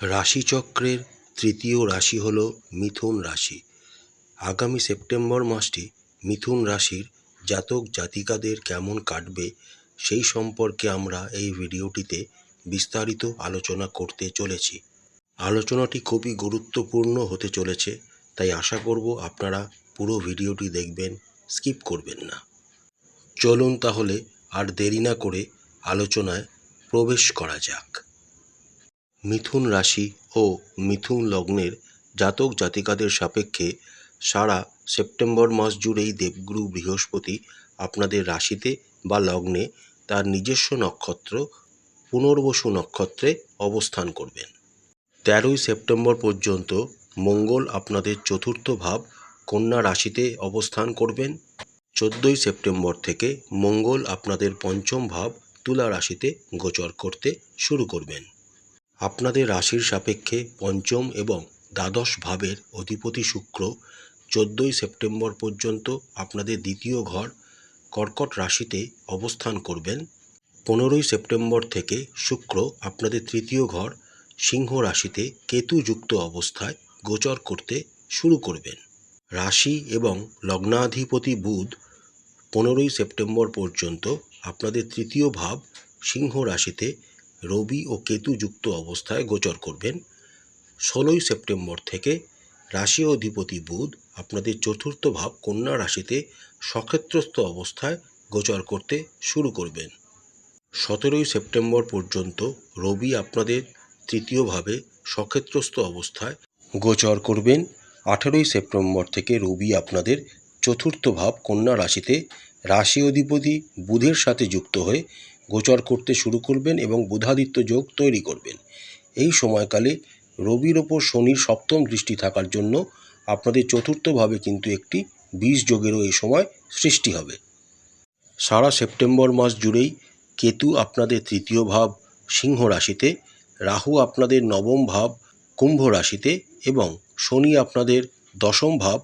রাশিচক্রের তৃতীয় রাশি হল মিথুন রাশি। আগামী সেপ্টেম্বর মাসটি মিথুন রাশির জাতক জাতিকাদের কেমন কাটবে সেই সম্পর্কে আমরা এই ভিডিওটিতে বিস্তারিত আলোচনা করতে চলেছি। আলোচনাটি খুবই গুরুত্বপূর্ণ হতে চলেছে, তাই আশা করব আপনারা পুরো ভিডিওটি দেখবেন, স্কিপ করবেন না। চলুন তাহলে আর দেরি না করে আলোচনায় প্রবেশ করা যাক। মিথুন রাশি ও মিথুন লগ্নের জাতক জাতিকাদের সাপেক্ষে সারা সেপ্টেম্বর মাস জুড়েই দেবগুরু বৃহস্পতি আপনাদের রাশিতে বা লগ্নে তার নিজস্ব নক্ষত্র, পুনর্বসু নক্ষত্রে অবস্থান করবেন। তেরোই সেপ্টেম্বর পর্যন্ত মঙ্গল আপনাদের চতুর্থ ভাব কন্যা রাশিতে অবস্থান করবেন। চোদ্দোই সেপ্টেম্বর থেকে মঙ্গল আপনাদের পঞ্চম ভাব তুলা রাশিতে গোচর করতে শুরু করবেন। আপনাদের রাশির সাপেক্ষে পঞ্চম এবং দ্বাদশ ভাবের অধিপতি শুক্র চোদ্দোই সেপ্টেম্বর পর্যন্ত আপনাদের দ্বিতীয় ঘর কর্কট রাশিতে অবস্থান করবেন। পনেরোই সেপ্টেম্বর থেকে শুক্র আপনাদের তৃতীয় ঘর সিংহ রাশিতে কেতুযুক্ত অবস্থায় গোচর করতে শুরু করবেন। রাশি এবং লগ্নাধিপতি বুধ পনেরোই সেপ্টেম্বর পর্যন্ত আপনাদের তৃতীয় ভাব সিংহ রাশিতে রবি ও কেতু যুক্ত অবস্থায় গোচর করবেন। ষোলোই সেপ্টেম্বর থেকে রাশি অধিপতি বুধ আপনাদের চতুর্থ ভাব কন্যা রাশিতে সক্ষেত্রস্থ অবস্থায় গোচর করতে শুরু করবেন। সতেরোই সেপ্টেম্বর পর্যন্ত রবি আপনাদের তৃতীয়ভাবে সক্ষেত্রস্থ অবস্থায় গোচর করবেন। আঠেরোই সেপ্টেম্বর থেকে রবি আপনাদের চতুর্থ ভাব কন্যা রাশিতে রাশি অধিপতি বুধের সাথে যুক্ত হয়ে গোচর করতে শুরু করবেন এবং বুধাদিত্য যোগ তৈরি করবেন। এই সময়কালে রবির ওপর শনির সপ্তম দৃষ্টি থাকার জন্য আপনাদের চতুর্থভাবে কিন্তু একটি বীজ যোগেরও এই সময় সৃষ্টি হবে। সারা সেপ্টেম্বর মাস জুড়েই কেতু আপনাদের তৃতীয় ভাব সিংহ রাশিতে, রাহু আপনাদের নবম ভাব কুম্ভ রাশিতে এবং শনি আপনাদের দশম ভাব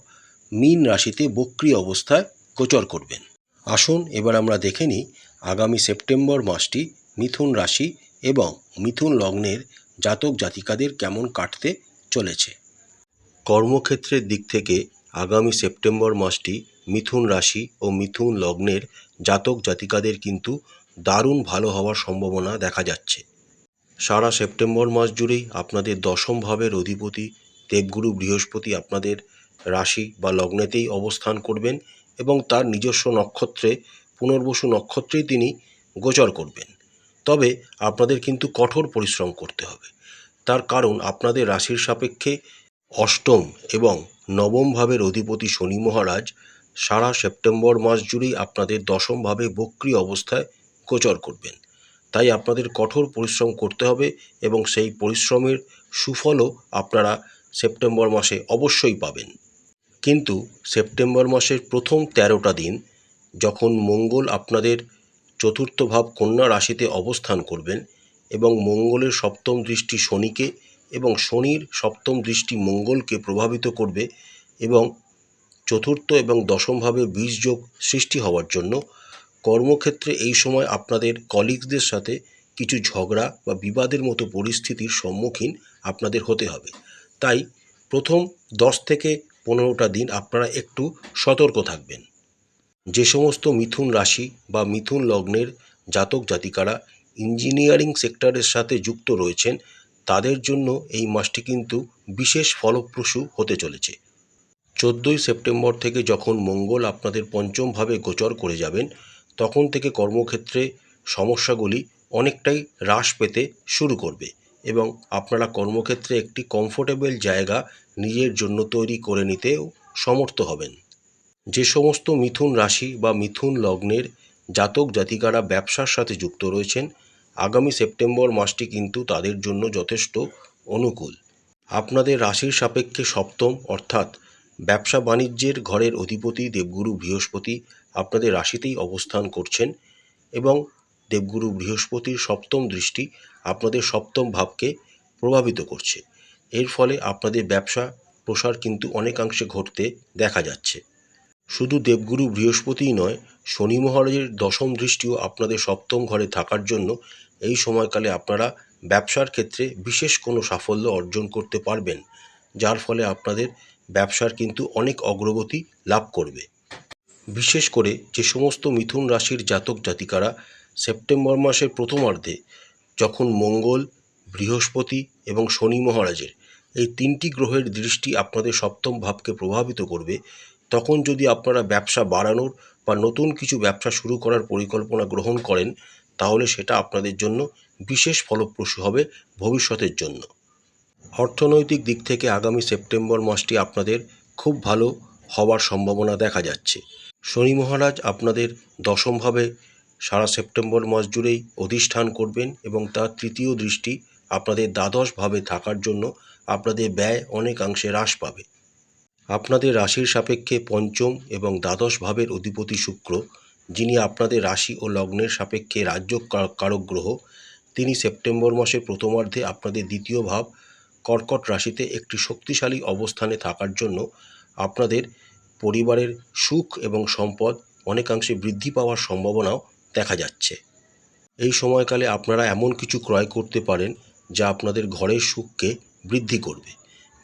মীন রাশিতে বক্রি অবস্থায় গোচর করবেন। আসুন এবার আমরা দেখে নিই আগামী সেপ্টেম্বর মাসটি মিথুন রাশি এবং মিথুন লগ্নের জাতক জাতিকাদের কেমন কাটতে চলেছে? কর্মক্ষেত্রের দিক থেকে আগামী সেপ্টেম্বর মাসটি মিথুন রাশি ও মিথুন লগ্নের জাতক জাতিকাদের কিন্তু দারুণ ভালো হওয়ার সম্ভাবনা দেখা যাচ্ছে। সারা সেপ্টেম্বর মাস জুড়েই আপনাদের দশম ভাবের অধিপতি দেবগুরু বৃহস্পতি আপনাদের রাশি বা লগ্নেতেই অবস্থান করবেন এবং তার নিজস্ব নক্ষত্রে পুনর্বসু নক্ষত্রেই তিনি গোচর করবেন। তবে আপনাদের কিন্তু কঠোর পরিশ্রম করতে হবে। তার কারণ আপনাদের রাশির সাপেক্ষে অষ্টম এবং নবম ভাবের অধিপতি শনি মহারাজ সারা সেপ্টেম্বর মাস জুড়েই আপনাদের দশম ভাবে বক্রি অবস্থায় গোচর করবেন। তাই আপনাদের কঠোর পরিশ্রম করতে হবে এবং সেই পরিশ্রমের সুফলও আপনারা সেপ্টেম্বর মাসে অবশ্যই পাবেন। কিন্তু সেপ্টেম্বর মাসের প্রথম তেরোটা দিন যখন মঙ্গল আপনাদের চতুর্থ ভাব কন্যা রাশিতে অবস্থান করবেন এবং মঙ্গলের সপ্তম দৃষ্টি শনিকে এবং শনির সপ্তম দৃষ্টি মঙ্গলকে প্রভাবিত করবে এবং চতুর্থ এবং দশমভাবে বীজ যোগ সৃষ্টি হওয়ার জন্য, কর্মক্ষেত্রে এই সময় আপনাদের কলিগসদের সাথে কিছু ঝগড়া বা বিবাদের মতো পরিস্থিতির সম্মুখীন আপনাদের হতে হবে। তাই প্রথম দশ থেকে পনেরোটা দিন আপনারা একটু সতর্ক থাকবেন। যে সমস্ত মিথুন রাশি বা মিথুন লগ্নের জাতক জাতিকারা ইঞ্জিনিয়ারিং সেক্টরের সাথে যুক্ত রয়েছেন, তাদের জন্য এই মাসটি কিন্তু বিশেষ ফলপ্রসূ হতে চলেছে। চোদ্দোই সেপ্টেম্বর থেকে যখন মঙ্গল আপনাদের পঞ্চমভাবে গোচর করে যাবেন, তখন থেকে কর্মক্ষেত্রে সমস্যাগুলি অনেকটাই হ্রাস পেতে শুরু করবে এবং আপনারা কর্মক্ষেত্রে একটি কমফোর্টেবল জায়গা নিজের জন্য তৈরি করে নিতেও সমর্থ হবেন। যে সমস্ত মিথুন রাশি বা মিথুন লগ্নের জাতক জাতিকারা ব্যবসার সাথে যুক্ত রয়েছেন, আগামী সেপ্টেম্বর মাসটি কিন্তু তাদের জন্য যথেষ্ট অনুকূল। আপনাদের রাশির সাপেক্ষে সপ্তম, অর্থাৎ ব্যবসা বাণিজ্যের ঘরের অধিপতি দেবগুরু বৃহস্পতি আপনাদের রাশিতেই অবস্থান করছেন এবং দেবগুরু বৃহস্পতির সপ্তম দৃষ্টি আপনাদের সপ্তম ভাবকে প্রভাবিত করছে। এর ফলে আপনাদের ব্যবসা প্রসার কিন্তু অনেকাংশে ঘটতে দেখা যাচ্ছে। শুধু দেবগুরু বৃহস্পতিই নয়, শনি মহারাজের দশম দৃষ্টিও আপনাদের সপ্তম ঘরে থাকার জন্য এই সময়কালে আপনারা ব্যবসার ক্ষেত্রে বিশেষ কোনো সাফল্য অর্জন করতে পারবেন, যার ফলে আপনাদের ব্যবসার কিন্তু অনেক অগ্রগতি লাভ করবে। বিশেষ করে যে সমস্ত মিথুন রাশির জাতক জাতিকারা সেপ্টেম্বর মাসের প্রথমার্ধে যখন মঙ্গল, বৃহস্পতি এবং শনি মহারাজের এই তিনটি গ্রহের দৃষ্টি আপনাদের সপ্তম ভাবকে প্রভাবিত করবে তখন যদি আপনারা ব্যবসা বাড়ানোর বা নতুন কিছু ব্যবসা শুরু করার পরিকল্পনা গ্রহণ করেন, তাহলে সেটা আপনাদের জন্য বিশেষ ফলপ্রসূ হবে ভবিষ্যতের জন্য। অর্থনৈতিক দিক থেকে আগামী সেপ্টেম্বর মাসটি আপনাদের খুব ভালো হওয়ার সম্ভাবনা দেখা যাচ্ছে। শনি মহারাজ আপনাদের দশমভাবে সারা সেপ্টেম্বর মাস জুড়েই অধিষ্ঠান করবেন এবং তার তৃতীয় দৃষ্টি আপনাদের দ্বাদশভাবে থাকার জন্য আপনাদের ব্যয় অনেকাংশে হ্রাস পাবে। আপনাদের রাশির সাপেক্ষে পঞ্চম এবং দ্বাদশ ভাবের অধিপতি শুক্র, যিনি আপনাদের রাশি ও লগ্নের সাপেক্ষে রাজ্য কারক গ্রহ, তিনি সেপ্টেম্বর মাসের প্রথমার্ধে আপনাদের দ্বিতীয় ভাব, কর্কট রাশিতে একটি শক্তিশালী অবস্থানে থাকার জন্য আপনাদের পরিবারের সুখ এবং সম্পদ অনেকাংশে বৃদ্ধি পাওয়ার সম্ভাবনাও দেখা যাচ্ছে। এই সময়কালে আপনারা এমন কিছু ক্রয় করতে পারেন, যা আপনাদের ঘরের সুখকে বৃদ্ধি করবে।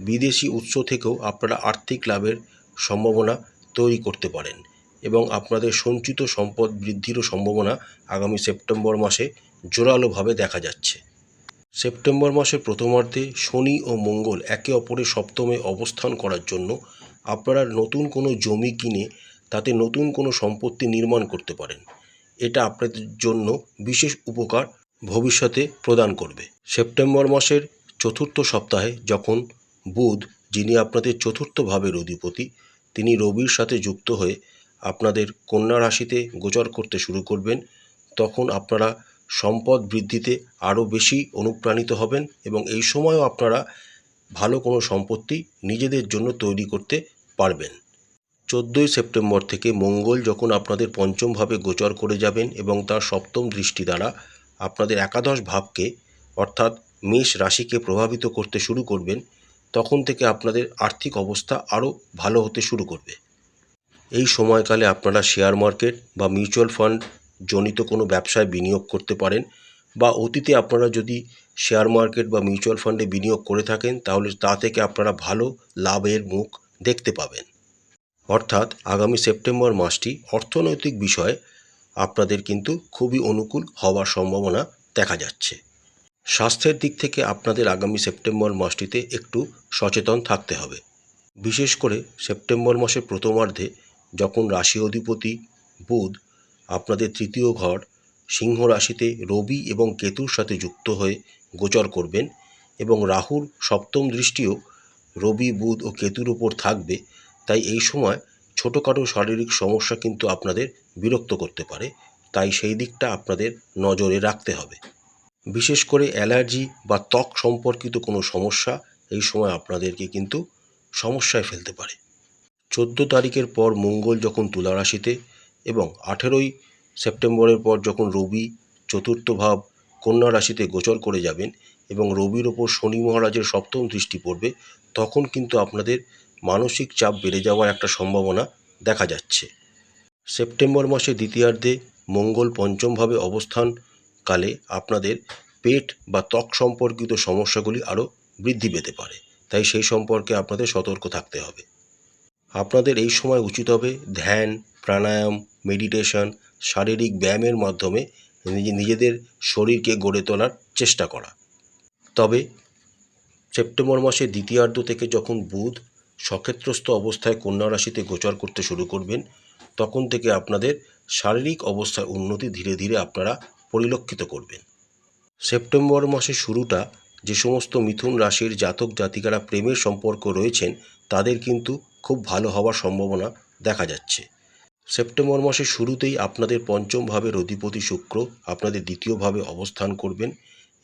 বিদেশি উৎস থেকেও আপনারা আর্থিক লাভের সম্ভাবনা তৈরি করতে পারেন এবং আপনাদের সঞ্চিত সম্পদ বৃদ্ধিরও সম্ভাবনা আগামী সেপ্টেম্বর মাসে জোরালোভাবে দেখা যাচ্ছে। সেপ্টেম্বর মাসের প্রথমার্ধে শনি ও মঙ্গল একে অপরের সপ্তমে অবস্থান করার জন্য আপনারা নতুন কোনো জমি কিনে তাতে নতুন কোনো সম্পত্তি নির্মাণ করতে পারেন। এটা আপনাদের জন্য বিশেষ উপকার ভবিষ্যতে প্রদান করবে। সেপ্টেম্বর মাসের চতুর্থ সপ্তাহে যখন বুধ, যিনি আপনাদের চতুর্থ ভাবের অধিপতি, তিনি রবির সাথে যুক্ত হয়ে আপনাদের কন্যা রাশিতে গোচর করতে শুরু করবেন। তখন আপনারা সম্পদ বৃদ্ধিতে আরও বেশি অনুপ্রাণিত হবেন এবং এই সময়ও আপনারা ভালো কোনো সম্পত্তি নিজেদের জন্য তৈরি করতে পারবেন। চোদ্দোই সেপ্টেম্বর থেকে মঙ্গল যখন আপনাদের পঞ্চমভাবে গোচর করে যাবেন এবং তার সপ্তম দৃষ্টি দ্বারা আপনাদের একাদশ ভাবকে, অর্থাৎ মেষ রাশিকে প্রভাবিত করতে শুরু করবেন তখন থেকে আপনাদের আর্থিক অবস্থা আরও ভালো হতে শুরু করবে। এই সময়কালে আপনারা শেয়ার মার্কেট বা মিউচুয়াল ফান্ড জনিত কোনো ব্যবসায় বিনিয়োগ করতে পারেন বা অতীতে আপনারা যদি শেয়ার মার্কেট বা মিউচুয়াল ফান্ডে বিনিয়োগ করে থাকেন, তাহলে তা থেকে আপনারা ভালো লাভের মুখ দেখতে পাবেন। অর্থাৎ আগামী সেপ্টেম্বর মাসটি অর্থনৈতিক বিষয়ে আপনাদের কিন্তু খুবই অনুকূল হওয়ার সম্ভাবনা দেখা যাচ্ছে। স্বাস্থ্যের দিক থেকে আপনাদের আগামী সেপ্টেম্বর মাসটিতে একটু সচেতন থাকতে হবে। বিশেষ করে সেপ্টেম্বর মাসের প্রথমার্ধে যখন রাশি অধিপতি বুধ আপনাদের তৃতীয় ঘর সিংহ রাশিতে রবি এবং কেতুর সাথে যুক্ত হয়ে গোচর করবেন এবং রাহুর সপ্তম দৃষ্টিও রবি, বুধ ও কেতুর উপর থাকবে। তাই এই সময় ছোটোখাটো শারীরিক সমস্যা কিন্তু আপনাদের বিরক্ত করতে পারে। তাই সেই দিকটা আপনাদের নজরে রাখতে হবে। বিশেষ করে অ্যালার্জি বা ত্বক সম্পর্কিত কোনো সমস্যা এই সময় আপনাদেরকে কিন্তু সমস্যায় ফেলতে পারে। চোদ্দ তারিখের পর মঙ্গল যখন তুলা রাশিতে এবং আঠেরোই সেপ্টেম্বরের পর যখন রবি চতুর্থ ভাব কন্যা রাশিতে গোচর করে যাবেন এবং রবির ওপর শনি মহারাজের সপ্তম দৃষ্টি পড়বে, তখন কিন্তু আপনাদের মানসিক চাপ বেড়ে যাওয়ার একটা সম্ভাবনা দেখা যাচ্ছে। সেপ্টেম্বর মাসে দ্বিতীয়ার্ধে মঙ্গল পঞ্চমভাবে অবস্থানকালে আপনাদের পেট বা ত্বক সম্পর্কিত সমস্যাগুলি আরও বৃদ্ধি পেতে পারে। তাই সেই সম্পর্কে আপনাদের সতর্ক থাকতে হবে। আপনাদের এই সময় উচিত হবে ধ্যান, প্রাণায়াম, মেডিটেশন, শারীরিক ব্যায়ামের মাধ্যমে নিজে, নিজেদের শরীরকে গড়ে তোলার চেষ্টা করা। তবে সেপ্টেম্বর মাসের দ্বিতীয়ার্ধ থেকে যখন বুধ সক্ষেত্রস্থ অবস্থায় কন্যা রাশিতে গোচর করতে শুরু করবেন, তখন থেকে আপনাদের শারীরিক অবস্থার উন্নতি ধীরে ধীরে আপনারা পরিলক্ষিত করবেন। সেপ্টেম্বর মাসের শুরুটা যে সমস্ত মিথুন রাশির জাতক জাতিকারা প্রেমের সম্পর্ক রয়েছেন, তাদের কিন্তু খুব ভালো হওয়ার সম্ভাবনা দেখা যাচ্ছে। সেপ্টেম্বর মাসের শুরুতেই আপনাদের পঞ্চম ভাবের অধিপতি শুক্র আপনাদের দ্বিতীয়ভাবে অবস্থান করবেন।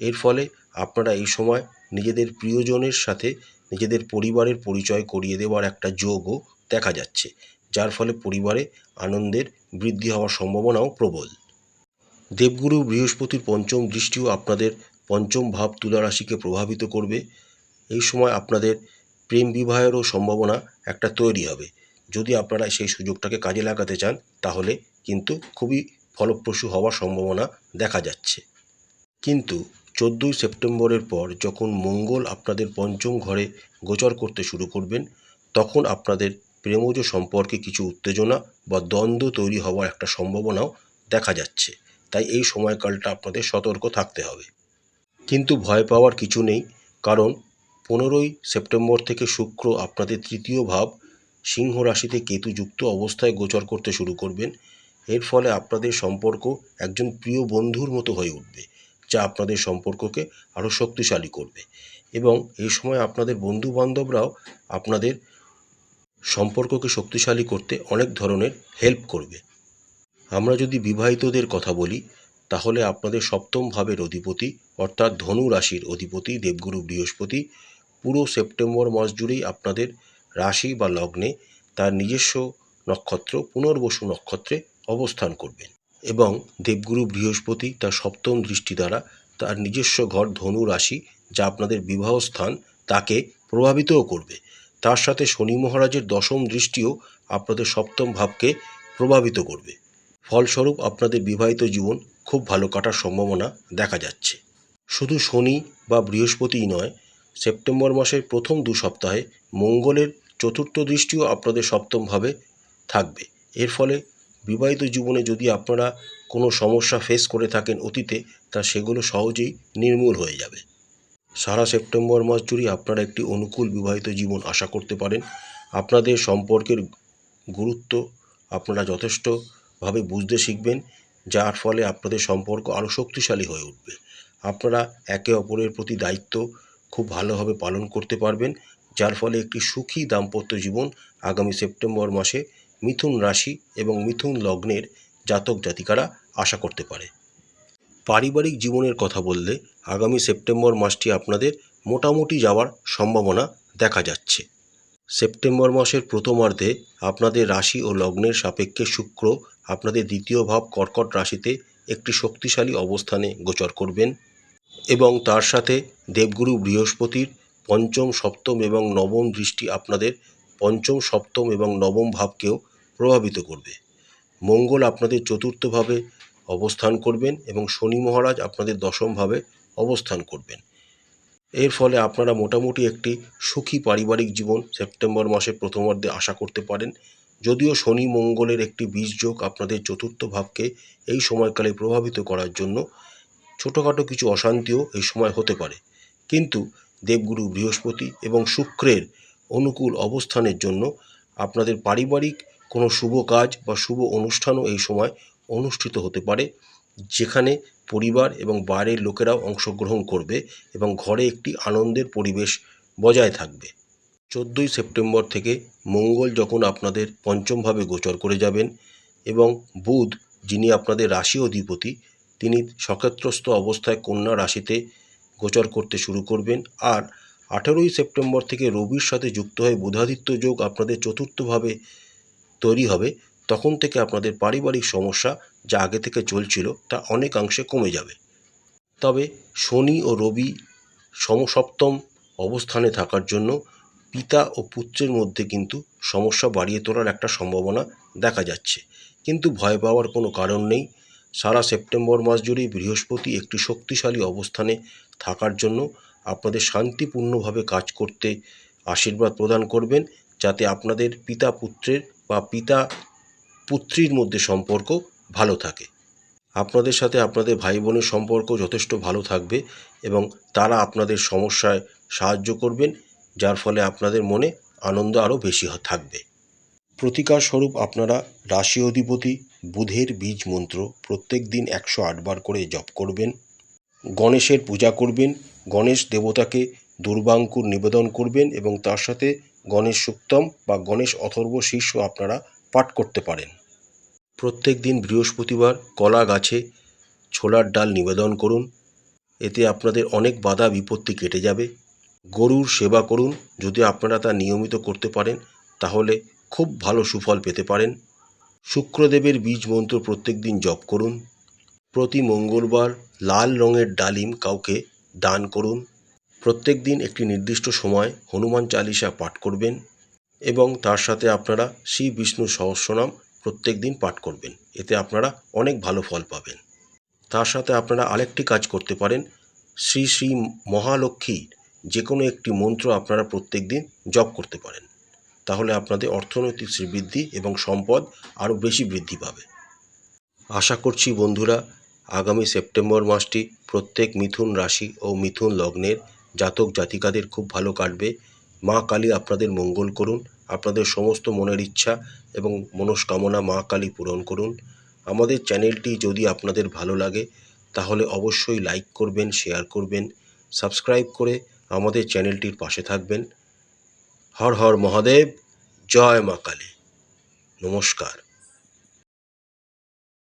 এর ফলে আপনারা এই সময় নিজেদের প্রিয়জনের সাথে নিজেদের পরিবারের পরিচয় করিয়ে দেওয়ার একটা যোগও দেখা যাচ্ছে, যার ফলে পরিবারে আনন্দের বৃদ্ধি হওয়ার সম্ভাবনাও প্রবল। দেবগুরু বৃহস্পতির পঞ্চম দৃষ্টিও আপনাদের পঞ্চম ভাব তুলা রাশিকে প্রভাবিত করবে। এই সময় আপনাদের প্রেম বিবাহেরও সম্ভাবনা একটা তৈরি হবে। যদি আপনারা সেই সুযোগটাকে কাজে লাগাতে চান, তাহলে কিন্তু খুবই ফলপ্রসূ হওয়ার সম্ভাবনা দেখা যাচ্ছে। কিন্তু চোদ্দোই সেপ্টেম্বরের পর যখন মঙ্গল আপনাদের পঞ্চম ঘরে গোচর করতে শুরু করবেন, তখন আপনাদের প্রেমজ সম্পর্কে কিছু উত্তেজনা বা দ্বন্দ্ব তৈরি হওয়ার একটা সম্ভাবনাও দেখা যাচ্ছে। তাই এই সময়কালটা আপনাদের সতর্ক থাকতে হবে। কিন্তু ভয় পাওয়ার কিছু নেই, কারণ পনেরোই সেপ্টেম্বর থেকে শুক্র আপনাদের তৃতীয় ভাব সিংহ রাশিতে কেতুযুক্ত অবস্থায় গোচর করতে শুরু করবেন। এর ফলে আপনাদের সম্পর্ক একজন প্রিয় বন্ধুর মতো হয়ে উঠবে, যা আপনাদের সম্পর্ককে আরও শক্তিশালী করবে। এবং এই সময় আপনাদের বন্ধু বান্ধবরাও আপনাদের সম্পর্ককে শক্তিশালী করতে অনেক ধরনের হেল্প করবে। আমরা যদি বিবাহিতদের কথা বলি, তাহলে আপনাদের সপ্তম ভাবের অধিপতি, অর্থাৎ ধনু রাশির অধিপতি দেবগুরু বৃহস্পতি, পুরো সেপ্টেম্বর মাস জুড়েই আপনাদের রাশি বা লগ্নে তার নিজস্ব নক্ষত্র, পুনর্বসু নক্ষত্রে অবস্থান করবেন। এবং দেবগুরু বৃহস্পতি তার সপ্তম দৃষ্টি দ্বারা তার নিজস্ব ঘর ধনু রাশি, যা আপনাদের বিবাহ স্থান তাকে প্রভাবিতও করবে। তার সাথে শনি মহারাজের দশম দৃষ্টিও আপনাদের সপ্তম ভাবকে প্রভাবিত করবে। ফলস্বরূপ আপনাদের বিবাহিত জীবন খুব ভালো কাটার সম্ভাবনা দেখা যাচ্ছে। শুধু শনি বা বৃহস্পতিই নয়, সেপ্টেম্বর মাসের প্রথম দু সপ্তাহে মঙ্গলের চতুর্থ দৃষ্টিও আপনাদের সপ্তমভাবে থাকবে। এর ফলে বিবাহিত জীবনে যদি আপনারা কোনো সমস্যা ফেস করে থাকেন অতীতে, তা সেগুলো সহজেই নির্মূল হয়ে যাবে। সারা সেপ্টেম্বর মাস জুড়ে আপনারা একটি অনুকূল বিবাহিত জীবন আশা করতে পারেন। আপনাদের সম্পর্কের গুরুত্ব আপনারা যথেষ্টভাবে বুঝতে শিখবেন, যার ফলে আপনাদের সম্পর্ক আরও শক্তিশালী হয়ে উঠবে। আপনারা একে অপরের প্রতি দায়িত্ব খুব ভালোভাবে পালন করতে পারবেন, যার ফলে একটি সুখী দাম্পত্য জীবন আগামী সেপ্টেম্বর মাসে মিথুন রাশি এবং মিথুন লগ্নের জাতক জাতিকারা আশা করতে পারে। পারিবারিক জীবনের কথা বললে আগামী সেপ্টেম্বর মাসটি আপনাদের মোটামুটি যাওয়ার সম্ভাবনা দেখা যাচ্ছে। সেপ্টেম্বর মাসের প্রথমার্ধে আপনাদের রাশি ও লগ্নের সাপেক্ষে শুক্র আপনাদের দ্বিতীয় ভাব কর্কট রাশিতে একটি শক্তিশালী অবস্থানে গোচর করবেন এবং তার সাথে দেবগুরু বৃহস্পতির পঞ্চম, সপ্তম এবং নবম দৃষ্টি আপনাদের পঞ্চম, সপ্তম এবং নবম ভাবকেও প্রভাবিত করবে। মঙ্গল আপনাদের চতুর্থভাবে অবস্থান করবেন এবং শনি মহারাজ আপনাদের দশমভাবে অবস্থান করবেন। এর ফলে আপনারা মোটামুটি একটি সুখী পারিবারিক জীবন সেপ্টেম্বর মাসের প্রথমার্ধে আশা করতে পারেন যদিও শনি মঙ্গলের একটি বীজযোগ আপনাদের চতুর্থ ভাবকে এই সময়কালে প্রভাবিত করার জন্য ছোটোখাটো কিছু অশান্তিও এই সময় হতে পারে। কিন্তু দেবগুরু বৃহস্পতি এবং শুক্রের অনুকূল অবস্থানের জন্য আপনাদের পারিবারিক কোনো শুভ কাজ বা শুভ অনুষ্ঠানও এই সময় অনুষ্ঠিত হতে পারে, যেখানে পরিবার এবং বাইরের লোকেরাও অংশগ্রহণ করবে এবং ঘরে একটি আনন্দের পরিবেশ বজায় থাকবে। চোদ্দোই সেপ্টেম্বর থেকে মঙ্গল যখন আপনাদের পঞ্চমভাবে গোচর করে যাবেন এবং বুধ, যিনি আপনাদের রাশি অধিপতি, তিনি সক্ষেত্রস্থ অবস্থায় কন্যা রাশিতে গোচর করতে শুরু করবেন। আর আঠেরোই সেপ্টেম্বর থেকে রবির সাথে যুক্ত হয়ে বুধাদিত্য যোগ আপনাদের চতুর্থভাবে তৈরি হবে, তখন থেকে আপনাদের পারিবারিক সমস্যা যা আগে থেকে চলছিল তা অনেকাংশে কমে যাবে। তবে শনি ও রবি সমসপ্তম অবস্থানে থাকার জন্য পিতা ও পুত্রের মধ্যে কিন্তু সমস্যা বাড়িয়ে তোলার একটা সম্ভাবনা দেখা যাচ্ছে। কিন্তু ভয় পাওয়ার কোনো কারণ নেই। সারা সেপ্টেম্বর মাস জুড়েই বৃহস্পতি একটি শক্তিশালী অবস্থানে থাকার জন্য আপনাদের শান্তিপূর্ণভাবে কাজ করতে আশীর্বাদ প্রদান করবেন, যাতে আপনাদের পিতা পুত্রের বা পিতা পুত্রীর মধ্যে সম্পর্ক ভালো থাকে। আপনাদের সাথে আপনাদের ভাই বোনের সম্পর্ক যথেষ্ট ভালো থাকবে এবং তারা আপনাদের সমস্যায় সাহায্য করবেন যার ফলে আপনাদের মনে আনন্দ আরও বেশি থাকবে। প্রতিকার স্বরূপ আপনারা রাশি অধিপতি বুধের বীজ মন্ত্র প্রত্যেক দিন একশো আটবার করে জপ করবেন, গণেশের পূজা করবেন, গণেশ দেবতাকে দুর্বাঙ্কুর নিবেদন করবেন এবং তার সাথে গণেশ সুক্তম বা গণেশ অথর্ব শীর্ষ আপনারা পাঠ করতে পারেন। প্রত্যেক দিন বৃহস্পতিবার কলা গাছে ছোলার ডাল নিবেদন করুন, এতে আপনাদের অনেক বাধা বিপত্তি কেটে যাবে। গরুর সেবা করুন। যদি আপনারা তা নিয়মিত করতে পারেন, তাহলে খুব ভালো সুফল পেতে পারেন। শুক্রদেবের বীজ মন্ত্র প্রত্যেক দিন জপ করুন। প্রতি মঙ্গলবার লাল রঙের ডালিম কাউকে দান করুন। প্রত্যেক দিন একটি নির্দিষ্ট সময় হনুমান চালিসা পাঠ করবেন এবং তার সাথে আপনারা শ্রী বিষ্ণু সহস্রনাম প্রত্যেক দিন পাঠ করবেন। এতে আপনারা অনেক ভালো ফল পাবেন। তার সাথে আপনারা আরেকটি কাজ করতে পারেন। শ্রী শ্রী মহালক্ষ্মীর যে কোনো একটি মন্ত্র আপনারা প্রত্যেক দিন জপ করতে পারেন। তাহলে আপনাদের অর্থনৈতিক শ্রীবৃদ্ধি এবং সম্পদ আরও বেশি বৃদ্ধি পাবে। আশা করছি বন্ধুরা, আগামী সেপ্টেম্বর মাসটি প্রত্যেক মিথুন রাশি ও মিথুন লগ্নের জাতক জাতিকাদের খুব ভালো কাটবে। মা কালী আপনাদের মঙ্গল করুন, আপনাদের সমস্ত মনের ইচ্ছা এবং মনস্কামনা মা কালী পূরণ করুন। আমাদের চ্যানেলটি যদি আপনাদের ভালো লাগে, তাহলে অবশ্যই লাইক করবেন, শেয়ার করবেন, সাবস্ক্রাইব করে আমাদের চ্যানেলটির পাশে থাকবেন। হর হর মহাদেব জয় মা কালী। নমস্কার।